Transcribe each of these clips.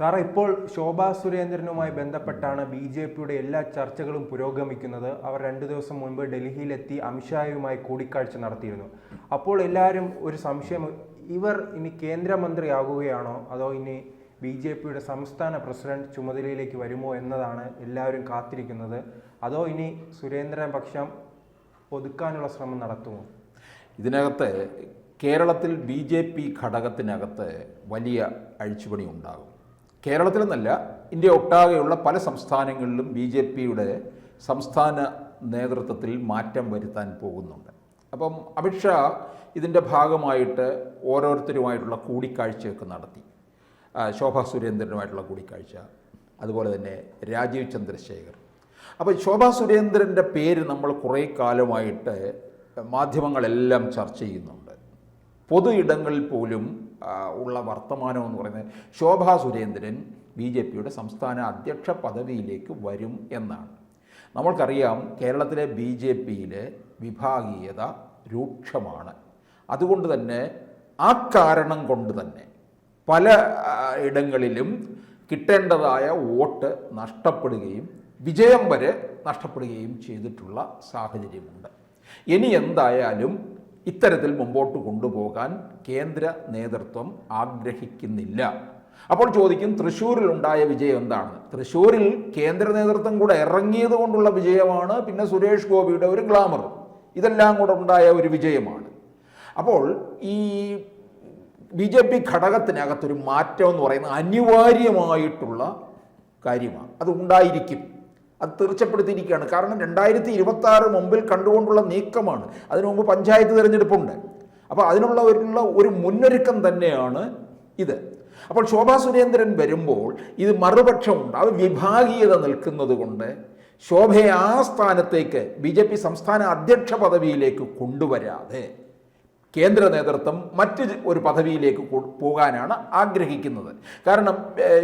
സാറേ ഇപ്പോൾ ശോഭാ സുരേന്ദ്രനുമായി ബന്ധപ്പെട്ടാണ് ബി ജെ പിയുടെ എല്ലാ ചർച്ചകളും പുരോഗമിക്കുന്നത്. അവർ രണ്ടു ദിവസം മുൻപ് ഡൽഹിയിലെത്തി അമിത്ഷായുമായി കൂടിക്കാഴ്ച നടത്തിയിരുന്നു. അപ്പോൾ എല്ലാവരും ഒരു സംശയം ഇവർ ഇനി കേന്ദ്രമന്ത്രിയാകുകയാണോ? അതോ ഇനി ബി ജെ പിയുടെ സംസ്ഥാന പ്രസിഡന്റ് ചുമതലയിലേക്ക് വരുമോ എന്നതാണ് എല്ലാവരും കാത്തിരിക്കുന്നത്. അതോ ഇനി സുരേന്ദ്രൻ പക്ഷം ഒതുക്കാനുള്ള ശ്രമം നടത്തുമോ? ഇതിനകത്ത് കേരളത്തിൽ ബി ജെ പി ഘടകത്തിനകത്ത് വലിയ അഴിച്ചുപണി ഉണ്ടാകും. കേരളത്തിലെന്നല്ല ഇന്ത്യ ഒട്ടാകെയുള്ള പല സംസ്ഥാനങ്ങളിലും ബി ജെ പിയുടെ സംസ്ഥാന നേതൃത്വത്തിൽ മാറ്റം വരുത്താൻ പോകുന്നുണ്ട്. അപ്പം അമിത്ഷാ ഇതിന്റെ ഭാഗമായിട്ട് ഓരോരുത്തരുമായിട്ടുള്ള കൂടിക്കാഴ്ചയൊക്കെ നടത്തി. ശോഭ സുരേന്ദ്രനുമായിട്ടുള്ള കൂടിക്കാഴ്ച അതുപോലെ തന്നെ രാജീവ് ചന്ദ്രശേഖർ. അപ്പോൾ ശോഭാ സുരേന്ദ്രന്റെ പേര് നമ്മൾ കുറേ കാലമായിട്ട് മാധ്യമങ്ങളെല്ലാം ചർച്ച ചെയ്യുന്നുണ്ട്. പൊതു ഇടങ്ങളിൽ പോലും ഉള്ള വർത്തമാനം എന്ന് പറയുന്നത് ശോഭാ സുരേന്ദ്രൻ ബി ജെ പിയുടെ സംസ്ഥാന അധ്യക്ഷ പദവിയിലേക്ക് വരും എന്നാണ്. നമ്മൾക്കറിയാം കേരളത്തിലെ ബി ജെ പിയിലെ വിഭാഗീയത രൂക്ഷമാണ്. അതുകൊണ്ട് തന്നെ ആ കാരണം കൊണ്ട് തന്നെ പല ഇടങ്ങളിലും കിട്ടേണ്ടതായ വോട്ട് നഷ്ടപ്പെടുകയും വിജയം വരെ നഷ്ടപ്പെടുകയും ചെയ്തിട്ടുള്ള സാഹചര്യമുണ്ട്. ഇനി എന്തായാലും ഇത്തരത്തിൽ മുമ്പോട്ട് കൊണ്ടുപോകാൻ കേന്ദ്ര നേതൃത്വം ആഗ്രഹിക്കുന്നില്ല. അപ്പോൾ ചോദിക്കും തൃശ്ശൂരിൽ ഉണ്ടായ വിജയം എന്താണ്? തൃശ്ശൂരിൽ കേന്ദ്ര നേതൃത്വം കൂടെ ഇറങ്ങിയത് കൊണ്ടുള്ള വിജയമാണ് പിന്നെ സുരേഷ് ഗോപിയുടെ ഒരു ഗ്ലാമർ. ഇതെല്ലാം കൂടെ ഉണ്ടായ ഒരു വിജയമാണ്. അപ്പോൾ ഈ ബി ജെ പി ഘടകത്തിനകത്തൊരു മാറ്റം എന്ന് പറയുന്നത് അനിവാര്യമായിട്ടുള്ള കാര്യമാണ്. അത് ഉണ്ടായിരിക്കും. അത് തീർച്ചപ്പെടുത്തിയിരിക്കുകയാണ് കാരണം രണ്ടായിരത്തി ഇരുപത്തി ആറ് മുമ്പിൽ കണ്ടുകൊണ്ടുള്ള നീക്കമാണ്. അതിനു മുമ്പ് പഞ്ചായത്ത് തിരഞ്ഞെടുപ്പുണ്ട്. അപ്പോൾ അതിനുള്ള ഒരു മുന്നൊരുക്കം തന്നെയാണ് ഇത്. അപ്പോൾ ശോഭാ സുരേന്ദ്രൻ വരുമ്പോൾ ഇത് മറുപക്ഷമുണ്ട്. അത് വിഭാഗീയത നിൽക്കുന്നത് കൊണ്ട് ശോഭയെ ആ സ്ഥാനത്തേക്ക് ബി ജെ പി സംസ്ഥാന അധ്യക്ഷ പദവിയിലേക്ക് കൊണ്ടുവരാതെ കേന്ദ്ര നേതൃത്വം മറ്റ് ഒരു പദവിയിലേക്ക് പോകാനാണ് ആഗ്രഹിക്കുന്നത്. കാരണം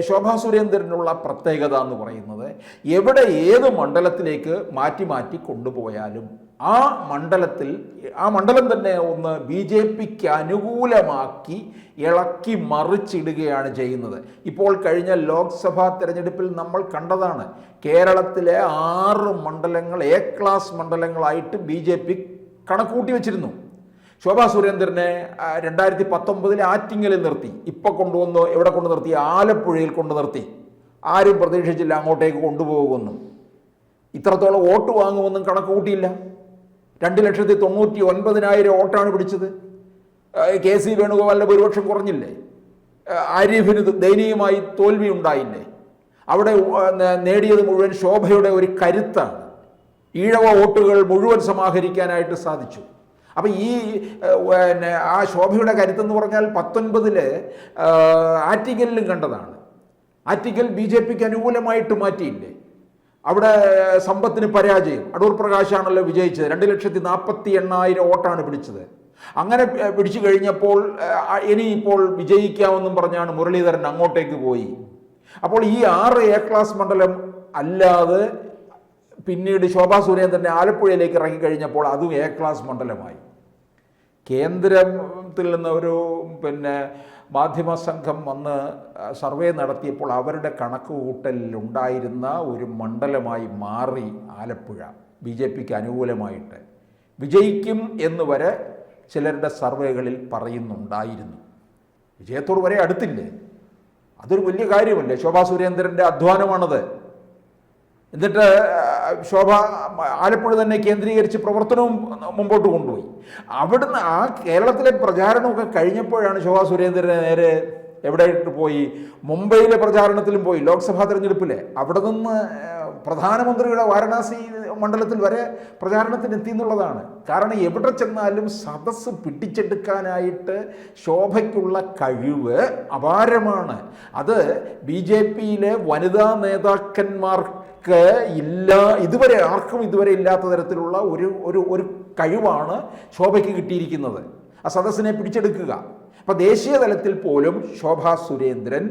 ശോഭാ സുരേന്ദ്രനുള്ള പ്രത്യേകത എന്ന് പറയുന്നത് എവിടെ ഏത് മണ്ഡലത്തിലേക്ക് മാറ്റി മാറ്റി കൊണ്ടുപോയാലും ആ മണ്ഡലത്തിൽ ആ മണ്ഡലം തന്നെ ഒന്ന് ബി ജെ പിക്ക് അനുകൂലമാക്കി ഇളക്കി മറിച്ചിടുകയാണ് ചെയ്യുന്നത്. ഇപ്പോൾ കഴിഞ്ഞ ലോക്സഭാ തെരഞ്ഞെടുപ്പിൽ നമ്മൾ കണ്ടതാണ് കേരളത്തിലെ ആറ് മണ്ഡലങ്ങൾ എ ക്ലാസ് മണ്ഡലങ്ങളായിട്ട് ബി ജെ പി കണക്കൂട്ടി വെച്ചിരുന്നു. ശോഭാ സുരേന്ദ്രനെ രണ്ടായിരത്തി പത്തൊമ്പതിൽ ആറ്റിങ്ങലിൽ നിർത്തി. ഇപ്പോൾ കൊണ്ടുവന്ന് എവിടെ കൊണ്ട് നിർത്തി? ആലപ്പുഴയിൽ കൊണ്ട് നിർത്തി. ആരും പ്രതീക്ഷിച്ചില്ല അങ്ങോട്ടേക്ക് കൊണ്ടുപോകുമെന്നും. ഇത്രത്തോളം വോട്ട് വാങ്ങുമെന്നും കണക്ക് കൂട്ടിയില്ല രണ്ട് ലക്ഷത്തി തൊണ്ണൂറ്റി ഒൻപതിനായിരം വോട്ടാണ് പിടിച്ചത്. കെ സി വേണുഗോപാലിന്റെ ഭൂരിപക്ഷം കുറഞ്ഞില്ലേ? ആരിഫിന് ദയനീയമായി തോൽവി ഉണ്ടായില്ലേ? അവിടെ നേടിയത് മുഴുവൻ ശോഭയുടെ ഒരു കരുത്താണ്. ഈഴവ വോട്ടുകൾ മുഴുവൻ സമാഹരിക്കാനായിട്ട് സാധിച്ചു. അപ്പം ഈ പിന്നെ ആ ശോഭയുടെ കരുത്തെന്ന് പറഞ്ഞാൽ പത്തൊൻപതിൽ ആറ്റിക്കലിലും കണ്ടതാണ്. ആറ്റിക്കൽ ബി ജെ പിക്ക് അനുകൂലമായിട്ട് മാറ്റിയില്ലേ? അവിടെ സമ്പത്തിന് പരാജയം. അടൂർ പ്രകാശാണല്ലോ വിജയിച്ചത്. രണ്ട് ലക്ഷത്തി നാൽപ്പത്തി എണ്ണായിരം വോട്ടാണ് പിടിച്ചത്. അങ്ങനെ പിടിച്ചു കഴിഞ്ഞപ്പോൾ ഇനി ഇപ്പോൾ വിജയിക്കാമെന്നും പറഞ്ഞാണ് മുരളീധരൻ അങ്ങോട്ടേക്ക് പോയി. അപ്പോൾ ഈ ആറ് എ ക്ലാസ് മണ്ഡലം അല്ലാതെ പിന്നീട് ശോഭാ സുരേന്ദ്രനെ ആലപ്പുഴയിലേക്ക് ഇറങ്ങിക്കഴിഞ്ഞപ്പോൾ അതും എ ക്ലാസ് മണ്ഡലമായി. കേന്ദ്രത്തിൽ നിന്ന് ഒരു പിന്നെ മാധ്യമ സംഘം വന്ന് സർവേ നടത്തിയപ്പോൾ അവരുടെ കണക്ക് കൂട്ടലിലുണ്ടായിരുന്ന ഒരു മണ്ഡലമായി മാറി ആലപ്പുഴ ബി ജെ പിക്ക് അനുകൂലമായിട്ട്. വിജയിക്കും എന്ന് വരെ ചിലരുടെ സർവേകളിൽ പറയുന്നുണ്ടായിരുന്നു. വിജയത്തോട് വരെ അടുത്തില്ലേ? അതൊരു വലിയ കാര്യമല്ലേ? ശോഭാ സുരേന്ദ്രന്റെ അധ്വാനമാണത്. എന്നിട്ട് ശോഭ ആലപ്പുഴ തന്നെ കേന്ദ്രീകരിച്ച് പ്രവർത്തനവും മുമ്പോട്ട് കൊണ്ടുപോയി. അവിടുന്ന് ആ കേരളത്തിലെ പ്രചാരണമൊക്കെ കഴിഞ്ഞപ്പോഴാണ് ശോഭ സുരേന്ദ്രനെ നേരെ എവിടെയിട്ട് പോയി? മുംബൈയിലെ പ്രചാരണത്തിലും പോയി ലോക്സഭാ തെരഞ്ഞെടുപ്പിലെ. അവിടെ നിന്ന് പ്രധാനമന്ത്രിയുടെ വാരണാസി മണ്ഡലത്തിൽ വരെ പ്രചാരണത്തിന് എത്തി എന്നുള്ളതാണ് കാരണം എവിടെ ചെന്നാലും സദസ്സ് പിടിച്ചെടുക്കാനായിട്ട് ശോഭയ്ക്കുള്ള കഴിവ് അപാരമാണ്. അത് ബി ജെ പിയിലെ വനിതാ നേതാക്കന്മാർക്ക് ഇല്ല ഇതുവരെ ആർക്കും ഇതുവരെ ഇല്ലാത്ത തരത്തിലുള്ള ഒരു ഒരു ഒരു കഴിവാണ് ശോഭയ്ക്ക് കിട്ടിയിരിക്കുന്നത്. ആ സദസ്സിനെ പിടിച്ചെടുക്കുക. അപ്പം ദേശീയ തലത്തിൽ പോലും ശോഭാ സുരേന്ദ്രൻ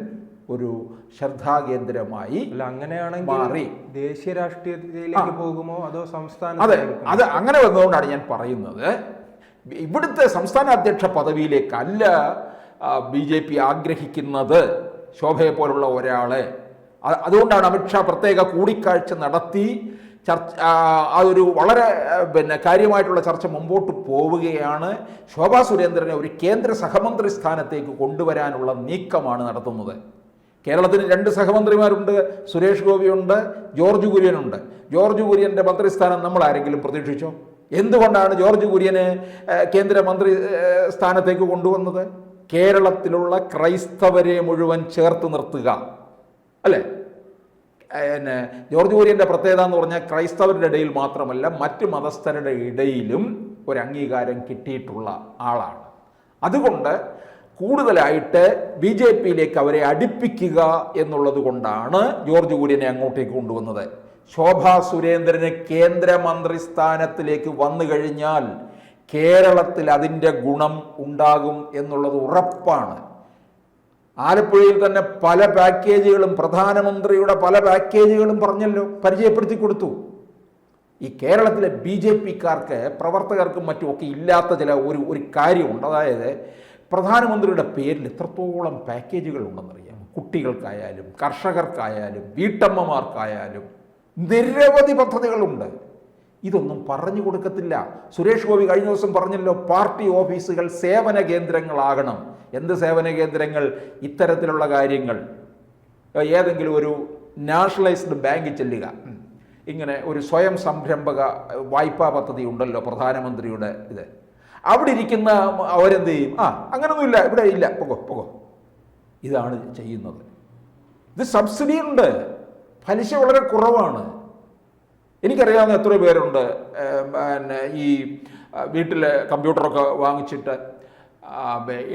ഒരു ശ്രദ്ധാകേന്ദ്രമായി അല്ല അങ്ങനെയാണെങ്കിൽ മാറി. ദേശീയ രാഷ്ട്രീയത്തിലേക്ക് പോകുമോ അതോ സംസ്ഥാന അതെ അത് അങ്ങനെ വന്നതുകൊണ്ടാണ് ഞാൻ പറയുന്നത്. ഇവിടുത്തെ സംസ്ഥാന അധ്യക്ഷ പദവിയിലേക്കല്ല ബി ജെ പി ആഗ്രഹിക്കുന്നത് ശോഭയെ പോലുള്ള ഒരാളെ. അതുകൊണ്ടാണ് അമിത്ഷാ പ്രത്യേക കൂടിക്കാഴ്ച നടത്തി ചർച്ച ആ, അതൊരു വളരെ പിന്നെ കാര്യമായിട്ടുള്ള ചർച്ച മുമ്പോട്ട് പോവുകയാണ്. ശോഭാ സുരേന്ദ്രനെ ഒരു കേന്ദ്ര സഹമന്ത്രി സ്ഥാനത്തേക്ക് കൊണ്ടുവരാനുള്ള നീക്കമാണ് നടത്തുന്നത്. കേരളത്തിന് രണ്ട് സഹമന്ത്രിമാരുണ്ട് സുരേഷ് ഗോപിയുണ്ട് ജോർജ് കുര്യനുണ്ട്. ജോർജ് കുര്യന്റെ മന്ത്രിസ്ഥാനം നമ്മൾ ആരെങ്കിലും പ്രതീക്ഷിച്ചോ? എന്തുകൊണ്ടാണ് ജോർജ് കുര്യനെ കേന്ദ്രമന്ത്രി സ്ഥാനത്തേക്ക് കൊണ്ടുവന്നത്? കേരളത്തിലുള്ള ക്രൈസ്തവരെ മുഴുവൻ ചേർത്ത് നിർത്തുക. അല്ലേ? പിന്നെ ജോർജ് കുര്യന്റെ പ്രത്യേകത എന്ന് പറഞ്ഞാൽ ക്രൈസ്തവരുടെ ഇടയിൽ മാത്രമല്ല മറ്റ് മതസ്ഥരുടെ ഇടയിലും ഒരു അംഗീകാരം കിട്ടിയിട്ടുള്ള ആളാണ്. അതുകൊണ്ട് കൂടുതലായിട്ട് ബി ജെ പിയിലേക്ക് അവരെ അടുപ്പിക്കുക എന്നുള്ളത് കൊണ്ടാണ് ജോർജ് കുര്യനെ അങ്ങോട്ടേക്ക് കൊണ്ടുവന്നത്. ശോഭാ സുരേന്ദ്രന് കേന്ദ്രമന്ത്രി സ്ഥാനത്തിലേക്ക് വന്നു കഴിഞ്ഞാൽ കേരളത്തിൽ അതിന്റെ ഗുണം ഉണ്ടാകും എന്നുള്ളത് ഉറപ്പാണ്. ആലപ്പുഴയിൽ തന്നെ പല പാക്കേജുകളും പ്രധാനമന്ത്രിയുടെ പല പാക്കേജുകളും പറഞ്ഞല്ലോ പരിചയപ്പെടുത്തി കൊടുത്തു. ഈ കേരളത്തിലെ ബി ജെ പിക്കാർക്ക് പ്രവർത്തകർക്കും മറ്റുമൊക്കെ ഇല്ലാത്ത ചില ഒരു ഒരു കാര്യമുണ്ട്. അതായത് പ്രധാനമന്ത്രിയുടെ പേരിൽ എത്രത്തോളം പാക്കേജുകൾ ഉണ്ടെന്നറിയാം കുട്ടികൾക്കായാലും കർഷകർക്കായാലും വീട്ടമ്മമാർക്കായാലും നിരവധി പദ്ധതികളുണ്ട്. ഇതൊന്നും പറഞ്ഞു കൊടുക്കത്തില്ല. സുരേഷ് ഗോപി കഴിഞ്ഞ ദിവസം പറഞ്ഞല്ലോ പാർട്ടി ഓഫീസുകൾ സേവന കേന്ദ്രങ്ങളാകണം. എന്ത് സേവന കേന്ദ്രങ്ങൾ? ഇത്തരത്തിലുള്ള കാര്യങ്ങൾ. ഏതെങ്കിലും ഒരു നാഷണലൈസ്ഡ് ബാങ്കിൽ ചെല്ലുക. ഇങ്ങനെ ഒരു സ്വയം സംരംഭക വായ്പാ പദ്ധതി ഉണ്ടല്ലോ പ്രധാനമന്ത്രിയുടെ ഇത്. അവിടെ ഇരിക്കുന്ന അവരെന്ത് ചെയ്യും? ആ അങ്ങനൊന്നുമില്ല ഇവിടെ ഇല്ല. പോകോ പോകോ ഇതാണ് ചെയ്യുന്നത്. ഇത് സബ്സിഡി ഉണ്ട് പലിശ വളരെ കുറവാണ്. എനിക്കറിയാവുന്ന എത്ര പേരുണ്ട് പിന്നെ ഈ വീട്ടിൽ കമ്പ്യൂട്ടറൊക്കെ വാങ്ങിച്ചിട്ട്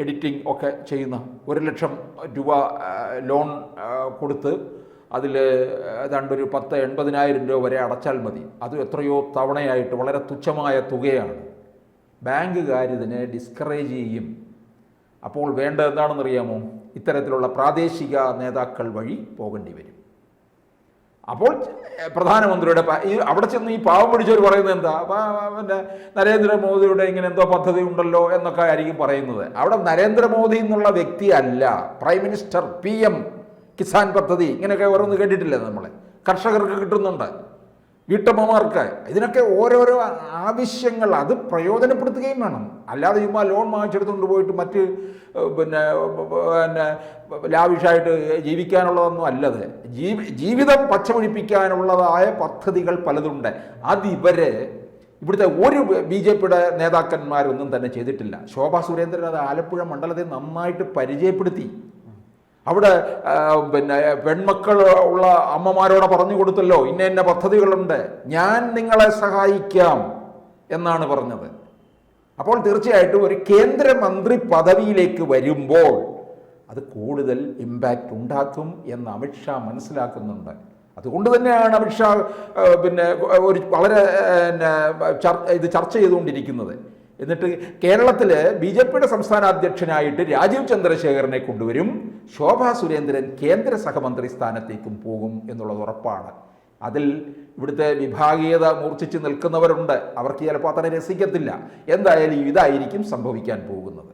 എഡിറ്റിംഗ് ഒക്കെ ചെയ്യുന്ന ഒരു ലക്ഷം രൂപ ലോൺ കൊടുത്ത് അതിൽ ഏതാണ്ടൊരു പത്ത് എൺപതിനായിരം രൂപ വരെ അടച്ചാൽ മതി. അത് എത്രയോ തവണയായിട്ട് വളരെ തുച്ഛമായ തുകയാണ്. ബാങ്കുകാരിതിനെ ഡിസ്കറേജ് ചെയ്യും. അപ്പോൾ വേണ്ടത് എന്താണെന്നറിയാമോ? ഇത്തരത്തിലുള്ള പ്രാദേശിക നേതാക്കൾ വഴി പോകേണ്ടി വരും. അപ്പോൾ പ്രധാനമന്ത്രിയുടെ അവിടെ ചെന്ന് ഈ പാവം പിടിച്ചവർ പറയുന്നത് എന്താ? പിന്നെ നരേന്ദ്രമോദിയുടെ ഇങ്ങനെ എന്തോ പദ്ധതി ഉണ്ടല്ലോ എന്നൊക്കെ ആയിരിക്കും പറയുന്നത്. അവിടെ നരേന്ദ്രമോദി എന്നുള്ള വ്യക്തി അല്ല prime minister P M Kisan പദ്ധതി ഇങ്ങനെയൊക്കെ ഓരോന്ന് കേട്ടിട്ടില്ലേ നമ്മളെ? കർഷകർക്ക് കിട്ടുന്നുണ്ട്. വീട്ടമ്മമാർക്ക്. ഇതിനൊക്കെ ഓരോരോ ആവശ്യങ്ങൾ അത് പ്രയോജനപ്പെടുത്തുകയും വേണം. അല്ലാതെ ചുമ്മാ ലോൺ വാങ്ങിച്ചെടുത്തുകൊണ്ട് പോയിട്ട് മറ്റ് പിന്നെ പിന്നെ ലാവിഷായിട്ട് ജീവിക്കാനുള്ളതൊന്നും അല്ലത്. ജീവി ജീവിതം പച്ചപിടിപ്പിക്കാനുള്ളതായ പദ്ധതികൾ പലതുണ്ട്. അതിവരെ ഇവിടുത്തെ ഒരു ബി ജെ പിയുടെ നേതാക്കന്മാരൊന്നും തന്നെ ചെയ്തിട്ടില്ല. ശോഭാ സുരേന്ദ്രൻ അത് ആലപ്പുഴ മണ്ഡലത്തെ നന്നായിട്ട് പരിചയപ്പെടുത്തി. അവിടെ പിന്നെ പെൺമക്കൾ ഉള്ള അമ്മമാരോട് പറഞ്ഞു കൊടുത്തല്ലോ ഇന്ന ഇന്ന പദ്ധതികളുണ്ട് ഞാൻ നിങ്ങളെ സഹായിക്കാം എന്നാണ് പറഞ്ഞത്. അപ്പോൾ തീർച്ചയായിട്ടും ഒരു കേന്ദ്രമന്ത്രി പദവിയിലേക്ക് വരുമ്പോൾ അത് കൂടുതൽ ഇമ്പാക്റ്റ് ഉണ്ടാക്കും എന്ന് അമിത്ഷാ മനസ്സിലാക്കുന്നുണ്ട്. അതുകൊണ്ട് തന്നെയാണ് അമിത്ഷാ പിന്നെ ഒരു വളരെ ഇത് ചർച്ച ചെയ്തുകൊണ്ടിരിക്കുന്നത്. എന്നിട്ട് കേരളത്തിൽ ബി ജെ പിയുടെ സംസ്ഥാന അധ്യക്ഷനായിട്ട് രാജീവ് ചന്ദ്രശേഖരനെ കൊണ്ടുവരും. ശോഭാ സുരേന്ദ്രൻ കേന്ദ്ര സഹമന്ത്രി സ്ഥാനത്തേക്കും പോകും എന്നുള്ളത് ഉറപ്പാണ്. അതിൽ ഇവിടുത്തെ വിഭാഗീയത മൂർച്ഛിച്ച് നിൽക്കുന്നവരുണ്ട്. അവർക്ക് ചിലപ്പോൾ അത്ര രസിക്കത്തില്ല. എന്തായാലും ഇതായിരിക്കും സംഭവിക്കാൻ പോകുന്നത്.